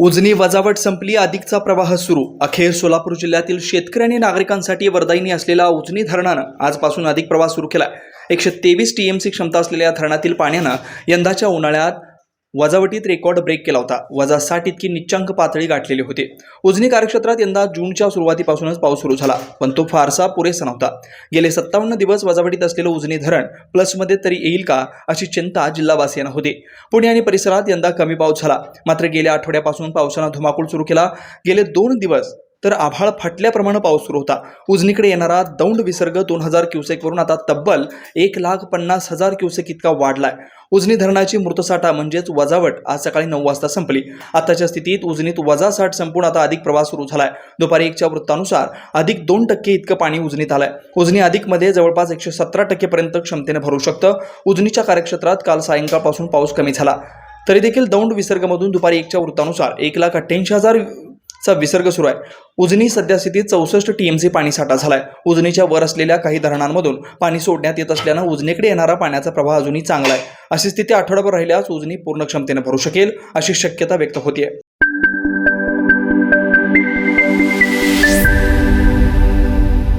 उजनी वजावट संपली अधिकचा प्रवाह सुरू. अखेर सोलापूर जिल्ह्यातील शेतकरी आणि नागरिकांसाठी वरदायिनी असलेला उजनी धरणानं आजपासून अधिक प्रवाह सुरू केला एकशे तेवीस टीएमसी क्षमता असलेल्या धरणातील पाण्यानं यंदाच्या उन्हाळ्यात वजावटीत रेकॉर्ड ब्रेक केला होता. वजा साठ इतकी निच्चांक पातळी गाठलेली होती. उजनी कार्यक्षेत्रात यंदा जूनच्या सुरुवातीपासूनच पाऊस सुरू झाला पण तो फारसा पुरेसा नव्हता. गेले सत्तावन्न दिवस वजावटीत असलेलं उजनी धरण प्लसमध्ये तरी येईल का अशी चिंता जिल्हावासियांना होती. पुणे आणि परिसरात यंदा कमी पाऊस झाला. मात्र गेल्या आठवड्यापासून पावसानं धुमाकूळ सुरू केला. गेले दोन दिवस तर आभाळ फाटल्याप्रमाणे पाऊस सुरू होता. उजनीकडे येणारा दौंड विसर्ग दोन हजार क्युसेकवरून आता तब्बल एक लाख पन्नास हजार क्युसेक इतका वाढलाय. उजनी धरणाची मृतसाठा म्हणजेच वजावट आज सकाळी नऊ वाजता संपली. आताच्या स्थितीत उजनीत वजा साठ संपून आता अधिक प्रवास सुरू झालाय. दुपारी एकच्या वृत्तानुसार अधिक दोन टक्के इतकं पाणी उजनीत आलंय. उजनी अधिकमध्ये जवळपास एकशे सतरा टक्केपर्यंत क्षमतेने भरू शकतं. उजनीच्या कार्यक्षेत्रात काल सायंकाळपासून पाऊस कमी झाला. तरी देखील दौंड विसर्गमधून दुपारी एकच्या वृत्तानुसार एक लाख अठ्ठ्याऐंशी हजार चा विसर्ग सुरू आहे. उजनी सध्या टी चौसष्ट टीएमसी पाणी साठा झालाय. उजनीच्या वर असलेल्या काही धरणांमधून पाणी सोडण्यात येत असल्यानं उजनीकडे येणारा पाण्याचा प्रवाह अजूनही चांगला आहे. अशी स्थिती आठवडाभर राहिल्यास उजनी पूर्ण क्षमतेने भरू शकेल अशी शक्यता व्यक्त होतीये.